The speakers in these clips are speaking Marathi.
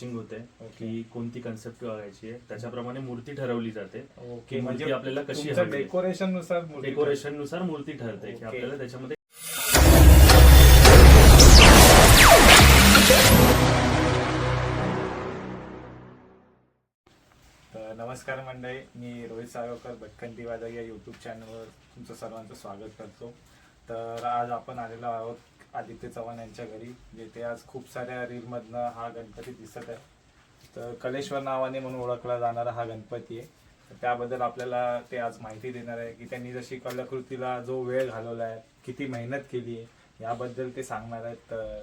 होते. की कोणती कन्सेप्ट बघायची आहे त्याच्याप्रमाणे मूर्ती ठरवली जाते की म्हणजे आपल्याला कशी. डेकोरेशननुसार डेकोरेशननुसार मूर्ती ठरते की. आपल्याला त्याच्यामध्ये नमस्कार मंडळी मी रोहित साळोकर भटकंती वादक या युट्यूब चॅनलवर तुमचं सर्वांचं स्वागत करतो तर आज आपण आलेलो आहोत आदित्य चव्हाण यांच्या घरी जेथे आज खूप साऱ्या रीलमधनं हा गणपती दिसत आहे. तर कलेश्वर नावाने म्हणून ओळखला जाणारा हा गणपती आहे. तर त्याबद्दल आपल्याला ते आज माहिती देणार आहे की त्यांनी जशी कलाकृतीला जो वेळ घालवला आहे किती मेहनत केली आहे याबद्दल ते सांगणार आहेत. तर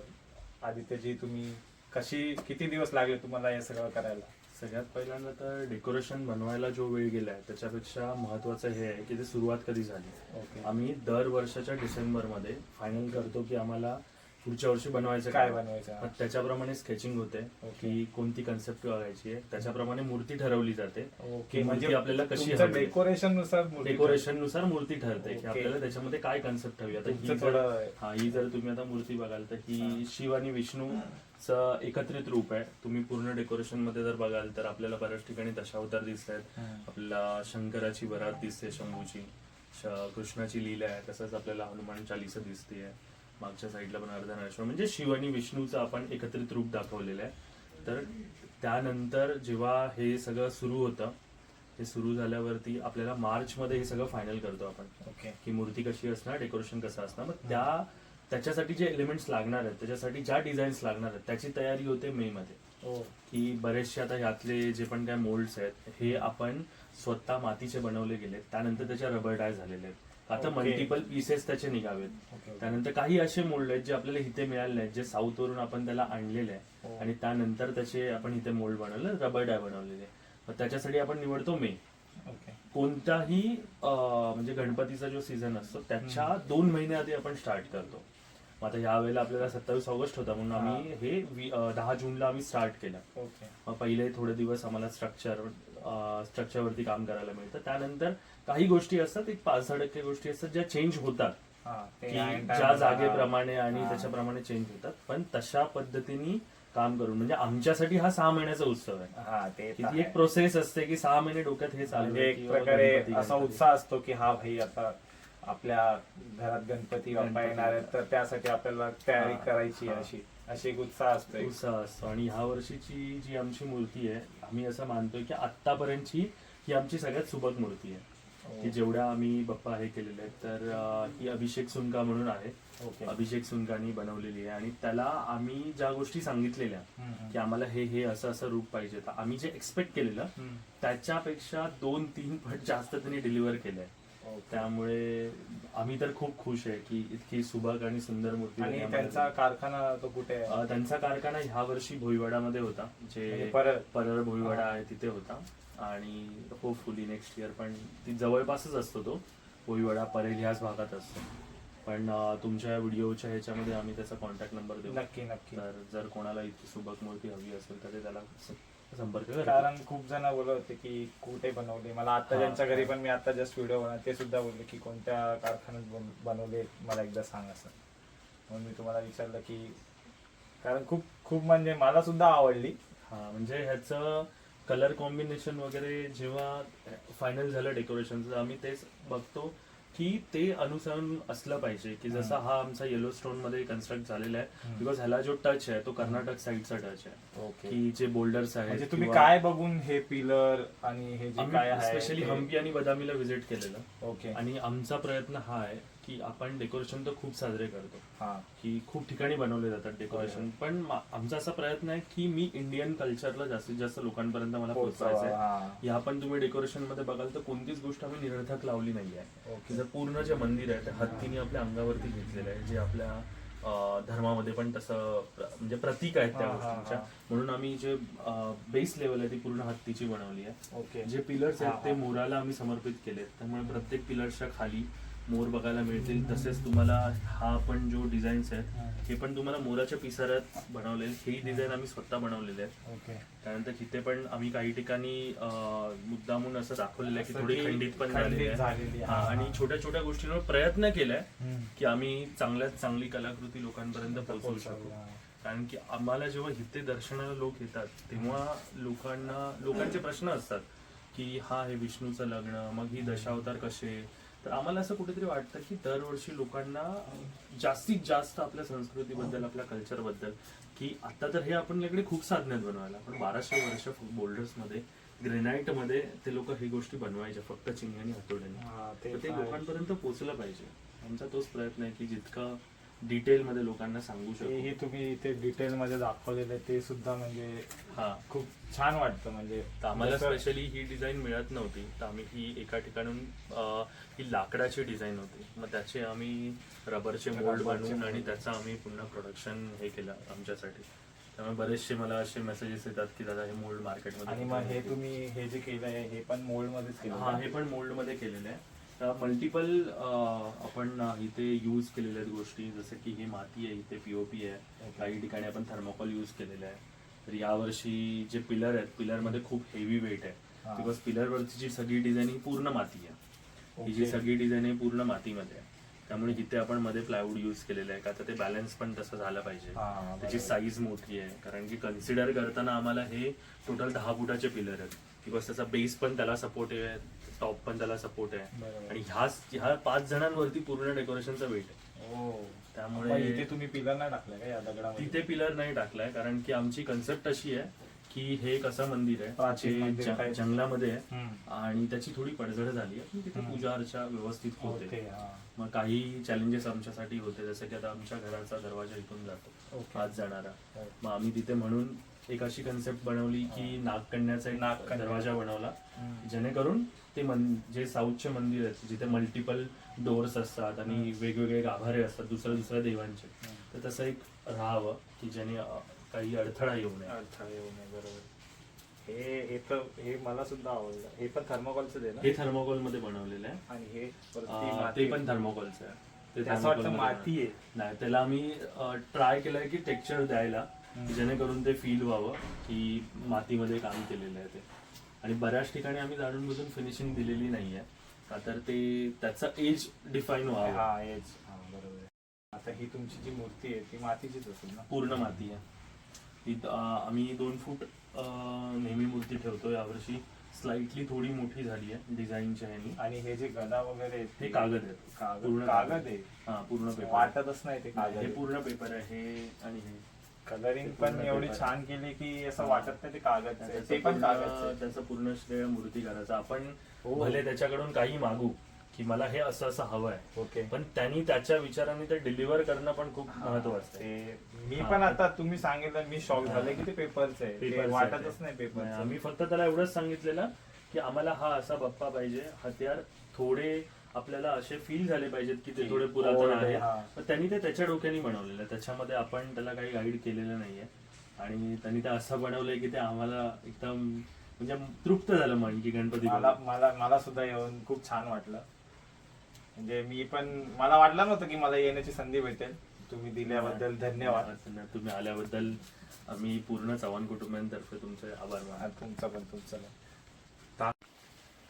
आदित्यजी तुम्ही कशी किती दिवस लागले तुम्हाला हे सगळं करायला? सगळ्यात पहिल्यांदा तर डेकोरेशन बनवायला जो वेळ गेलाय त्याच्यापेक्षा महत्वाचं हे आहे की ते सुरुवात कधी झाली. आम्ही दर वर्षाच्या डिसेंबरमध्ये फायनल करतो की आम्हाला पुढच्या वर्षी बनवायचं काय बनवायचं? मग त्याच्याप्रमाणे स्केचिंग होते. की कोणती कन्सेप्ट बघायची आहे. त्याच्याप्रमाणे मूर्ती ठरवली जाते. की म्हणजे आपल्याला कशी. डेकोरेशननुसार मूर्ती डेकोरेशननुसार मूर्ती ठरते की. आपल्याला त्याच्यामध्ये काय कन्सेप्ट हवी आता ही जर हा ही जर तुम्ही आता मूर्ती बघाल तर ही शिव आणि विष्णूचं एकत्रित रूप आहे. तुम्ही पूर्ण डेकोरेशनमध्ये जर बघाल तर आपल्याला बऱ्याच ठिकाणी दशावतार दिसत आहेत हम्म. आपल्याला शंकराची वरात दिसते शंभूची. कृष्णाची लीला आहे. तसंच आपल्याला हनुमान चालिसा दिसते मागच्या साईडला पण अर्धनारेश्वर म्हणजे शिव आणि विष्णूचं आपण एकत्रित रूप दाखवलेलं आहे. तर त्यानंतर जेव्हा हे सगळं सुरू होतं हे सुरू झाल्यावरती आपल्याला मार्च मध्ये हे सगळं फायनल करतो आपण. ओके. की मूर्ती कशी असणार डेकोरेशन कसं असणार. मग त्या त्याच्यासाठी जे एलिमेंट्स लागणार आहेत त्याच्यासाठी ज्या डिझाईन्स लागणार आहेत त्याची तयारी होते मे मध्ये. ओ की बरेचसे आता यातले जे पण काय मोल्ड्स आहेत हे आपण स्वतः मातीचे बनवले गेले त्यानंतर त्याच्या रबर डाय झालेले आहेत. आता. मल्टिपल पीसेस त्याचे निघावेत. त्यानंतर काही असे मोल्ड आहेत जे आपल्याला इथे मिळाले आहेत जे साऊथ वरून आपण त्याला आणलेले हो. आहे आणि त्यानंतर त्याचे आपण इथे मोल्ड बनवले रबर डाय बनवलेले. मग त्याच्यासाठी आपण निवडतो मे कोणताही म्हणजे गणपतीचा जो सीझन असतो त्याच्या दोन महिने आधी आपण स्टार्ट करतो. मग आता यावेळेला आपल्याला सत्तावीस ऑगस्ट होता म्हणून आम्ही हे. वी- अं, दहा जूनला आम्ही स्टार्ट केलं. ओके. मग पहिले थोडे दिवस आम्हाला स्ट्रक्चर स्ट्रक्चरवरती काम करायला मिळतं. त्यानंतर काही गोष्टी असतात एक पाच सहा टक्के गोष्टी असतात ज्या चेंज होतात. हा ते की आहे ज्या जागेप्रमाणे आणि हा. त्याच्याप्रमाणे चेंज होतात. पण तशा पद्धतीने काम करून म्हणजे आमच्यासाठी हा सहा महिन्याचा उत्सव आहे. हा ते की तर ती एक. प्रोसेस असते की सहा महिने डोक्यात हे चालू म्हणजे आहे एक बाबा प्रकारे गणपती, असा गणपती. उत्साह असतो की हा भाई आता आपल्या घरात गणपती बाप्पा येणार आहेत तर त्यासाठी आपल्याला तयारी हा. करायची हा. अशी अशी एक उत्साह असतो. उत्साह असतो आणि ह्या वर्षीची जी आमची मूर्ती आहे आम्ही असं मानतोय की आतापर्यंतची ही आमची सगळ्यात सुबक मूर्ती आहे की जेवढ्या आम्ही बाप्पा हे केलेले आहेत तर ही अभिषेक सुनका म्हणून आहे अभिषेक सुनकानी बनवलेली आहे आणि त्याला आम्ही ज्या गोष्टी सांगितलेल्या. की आम्हाला हे हे असं असं रूप पाहिजे तर आम्ही जे एक्सपेक्ट केलेलं. त्याच्यापेक्षा दोन तीन पट जास्त त्यांनी डिलिव्हर केलंय. त्यामुळे आम्ही तर खूप खुश आहे की इतकी सुबक आणि सुंदर मूर्ती आणि त्यांचा कारखाना तो कुठे आहे? अं, त्यांचा कारखाना ह्या वर्षी भोईवाडामध्ये होता म्हणजे जे परत परळ. भोईवाडा आहे तिथे होता. आणि होपफुली नेक्स्ट इयर पण ती जवळपासच असतो तो. भोईवाडा परेल ह्याच भागात असतो. पण अं, तुमच्या व्हिडिओच्या ह्याच्यामध्ये आम्ही त्याचा कॉन्टॅक्ट नंबर देऊ. नक्की नक्की. तर जर कोणाला इतकी सुबक मूर्ती हवी असेल तर ते त्याला स- संपर्क करा कारण खूप जण बोलत होते की कुठे बनवले? मला आता. ज्यांच्या घरी पण मी आता जस्ट व्हिडिओ बनवला ते सुद्धा बोलले की कोणत्या कारखान्यात बन- बनवले मला एकदा सांग असं. म्हणून मी तुम्हाला विचारलं की कारण खूप खूप म्हणजे मला सुद्धा आवडली. हा म्हणजे ह्याचं कलर कॉम्बिनेशन वगैरे जेव्हा फायनल झालं डेकोरेशनचं आम्ही तेच बघतो. की ते अनुसरण असलं पाहिजे की जसा हा आमचा येलो स्टोनमध्ये कन्स्ट्रक्ट झालेला आहे. बिकॉज ह्याला जो टच आहे तो कर्नाटक साईडचा टच आहे. की जे बोल्डर्स आहेत म्हणजे तुम्ही काय बघून हे पिलर आणि हे स्पेशली हम्पी आणि बदामीला व्हिजिट केलेलं. ओके आणि आमचा प्रयत्न हा आहे की आपण डेकोरेशन तर खूप साजरे करतो. हा. की खूप ठिकाणी बनवले जातात डेकोरेशन पण मा- आमचा असा प्रयत्न आहे की मी इंडियन कल्चरला जास्तीत जास्त लोकांपर्यंत मला पोहोचवायचं आहे. हा. या पण तुम्ही डेकोरेशनमध्ये बघाल तर कोणतीच गोष्ट आम्ही निरर्थक लावली नाहीये. ओके. की जर पूर्ण जे मंदिर आहे ते हत्तीने आपल्या अंगावरती घेतलेलं आहे जे आपल्या अं, धर्मामध्ये पण तसं प्र- म्हणजे प्रतीक आहेत त्या हा, हा, गोष्टींच्या. हा. म्हणून आम्ही जे बेस लेवल आहे ती पूर्ण हत्तीची बनवली आहे. ओके. जे पिलर्स हा, आहेत ते हा. मोराला आम्ही समर्पित केलेत. त्यामुळे प्रत्येक पिलर्सच्या खाली मोर बघायला मिळतील तसेच तुम्हाला हा पण जो डिझाईन्स आहेत हे. पण तुम्हाला मोराच्या पिसाऱ्यात बनवलेले. ही डिझाईन आम्ही स्वतः बनवलेले आहेत. त्यानंतर तिथे पण आम्ही काही ठिकाणी मुद्दामून असं दाखवलेलं आहे की थोडी खंडित पण झालेली आहे. आणि. छोट्या छोट्या गोष्टींवर प्रयत्न केलाय. की आम्ही चांगल्यात चांगली कलाकृती लोकांपर्यंत पोहोचवू शकू. हा. कारण की आम्हाला जेव्हा इथे दर्शनाला लोक येतात तेव्हा लोकांना लोकांचे प्रश्न असतात की हा हे विष्णूचं लग्न मग ही दशावतार कसे? तर आम्हाला असं कुठेतरी वाटतं की दरवर्षी लोकांना जास्तीत जास्त आपल्या संस्कृतीबद्दल आपल्या कल्चरबद्दल की आता तर हे आपण इकडे खूप साधण्यात बनवायला. पण बाराशे वर्ष बोल्डर्समध्ये ग्रेनाइटमध्ये ते लोक ही गोष्टी बनवायच्या फक्त चिंग आणि हातोड्याने हा, ते. लोकांपर्यंत पोहोचलं पाहिजे. आमचा तोच प्रयत्न आहे की जितका डिटेल मध्ये लोकांना सांगू शकतो तुम्ही इथे डिटेल मध्ये दाखवलेलं ते सुद्धा म्हणजे हा. खूप छान वाटतं म्हणजे आम्हाला स्पेशली ही डिझाईन मिळत नव्हती. तर आम्ही ही एका ठिकाणून ही लाकडाची डिझाईन होती. मग त्याचे आम्ही रबरचे मोल्ड बनवून आणि. त्याचं आम्ही पुन्हा प्रोडक्शन हे केलं आमच्यासाठी. त्यामुळे बरेचसे मला असे मेसेजेस येतात की दादा हे मोल्ड मार्केटमध्ये आणि मग हे तुम्ही हे जे केलं आहे हे पण मोल्ड मध्येच केलं हा हे पण मोल्डमध्ये केलेलं आहे. मल्टिपल आपण इथे यूज केलेल्या आहेत गोष्टी जसं की हे माती आहे इथे पीओपी आहे. काही ठिकाणी आपण थर्मोकॉल यूज केलेलं आहे तर यावर्षी जे पिलर आहेत पिलरमध्ये खूप हेवी वेट आहे. बिकॉज पिलर वरची जी सगळी डिझाईन ही पूर्ण माती आहे ही जी. सगळी डिझाईन आहे पूर्ण मातीमध्ये आहे त्यामुळे इथे आपण मध्ये प्लायवूड यूज केलेलं आहे का तर ते बॅलन्स पण तसं झालं पाहिजे. हा, त्याची. साईज मोठी आहे. कारण की कन्सिडर करताना आम्हाला हे टोटल दहा फुटाचे पिलर आहेत. बिकॉज त्याचा बेस पण त्याला सपोर्ट आहे टॉप पण त्याला सपोर्ट आहे. आणि ह्या ह्या पाच जणांवरती पूर्ण डेकोरेशनचा वेट आहे. ओ त्यामुळे- इथे तुम्ही पिलर नाही टाकलं का या दगडामध्ये? तिथे पिलर नाही टाकलाय कारण की आमची कन्सेप्ट अशी आहे की हे एक असं मंदिर आहे प्राचीन जे मंदिर ज- आहे. जंगलामध्ये आहे हम्म. आणि त्याची थोडी पडझड झाली आहे पण तिथे हम्म. पूजा अर्चा व्यवस्थित होते होते हा. मग काही चॅलेंजेस आमच्यासाठी होते जसं की आता आमच्या घराचा दरवाजा इथून जातो ओके. आज जाणारा हो. मग आम्ही तिथे म्हणून एक अशी कन्सेप्ट बनवली की नागकन्याचा एक नागकन्या. दरवाजा बनवला हम्म. जेणेकरून ते मन जे साऊथचे मंदिर आहेत जिथे मल्टिपल डोअर्स असतात आणि वेगवेगळे गाभारे असतात दुसऱ्या दुसऱ्या देवांचे तर तसं एक राहावं की ज्याने अ, काही अडथळा येऊ नये. अडथळा येऊ नये बरोबर. हे हे तर हे मला सुद्धा आवडलं. हे पण थर्मोकॉलचं आहे ना? हे थर्मोकॉलमध्ये बनवलेलं आहे. आणि हे वरती अ, माती ते पण थर्मोकॉलचं आहे. ते thermocol मध्ये माती आहे. नाही त्याला आम्ही ट्राय केलंय की टेक्स्चर द्यायला. की जेणेकरून ते फील व्हावं की मातीमध्ये काम केलेलं आहे ते. आणि बऱ्याच ठिकाणी आम्ही जाणून बुजून फिनिशिंग दिलेली नाहीये. का तर ते त्याचं एज डिफाईन व्हावं. हा हेच हा बरोबर आहे. आता ही तुमची जी मूर्ती आहे ती मातीचीच असेल ना? पूर्ण माती आहे. आम्ही दोन फूट नेहमी मूर्ती ठेवतो. यावर्षी स्लाइटली थोडी मोठी झाली आहे डिझाईनच्या ह्यानी आणि. हे जे गदा वगैरे आहेत हे ते- कागद आहेत. कागद पूर्ण कागद आहे हा पूर्ण पेपर वाटतच नाही ते हे कागद पूर्ण पेपर आहे हे आणि हे कलरिंग पण एवढी. छान केली की असं हा. वाटत नाही ते कागद. त्याचं ते पण पूर्ण- कागद त्याचं पूर्ण श्रेय मूर्ती करायचं आपण हो. भले त्याच्याकडून काही मागू की मला हे असं असं हवं आहे ओके पण त्यांनी त्याच्या विचाराने ते डिलिव्हर करणं पण खूप महत्वाचं आहे ते मी. पण आता तुम्ही सांगितलं मी शॉक. झाले की ते पेपरच आहे ते Papers वाटतच आहे. नाही पेपर आम्ही फक्त त्याला एवढंच सांगितलेलं की आम्हाला हा असा बाप्पा पाहिजे हत्यार थोडे आपल्याला असे फील झाले पाहिजेत की ते थोडे पुरातन old आहे, हा. पण त्यांनी ते त्याच्या डोक्याने बनवलेलं आहे त्याच्यामध्ये आपण त्याला काही गाईड केलेलं नाहीये आणि त्यांनी ते असं बनवलंय की ते आम्हाला एकदम म्हणजे तृप्त झालं मन की गणपती. मला मला सुद्धा येऊन खूप छान वाटलं म्हणजे मी पण मला वाटलं नव्हतं की मला येण्याची संधी भेटेल. तुम्ही दिल्याबद्दल धन्यवाद. धन्यवाद. तुम्ही आल्याबद्दल आम्ही पूर्ण चव्हाण कुटुंबियांतर्फे तुमचे आभार मानतो. तुमचं पण तुमचं पण.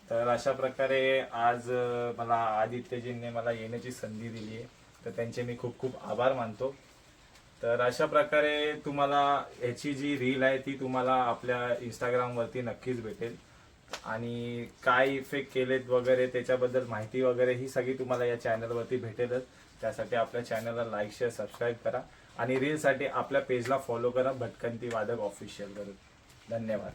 तर अशा प्रकारे आज मला आदित्यजींनी मला येण्याची संधी दिली आहे. तर त्यांचे मी खूप खूप आभार मानतो. तर अशा प्रकारे तुम्हाला याची जी रील आहे ती तुम्हाला आपल्या इंस्टाग्रामवरती नक्कीच भेटेल. आणि काय इफेक्ट केलेत वगैरे त्याच्याबद्दल माहिती वगैरे ही सगळी तुम्हाला या चॅनलवरती भेटेलच. त्यासाठी आपल्या चॅनलला लाईक शेअर सबस्क्राईब करा. आणि रीलसाठी आपल्या पेजला फॉलो करा भटकंती वादक ऑफिशियल करून. धन्यवाद.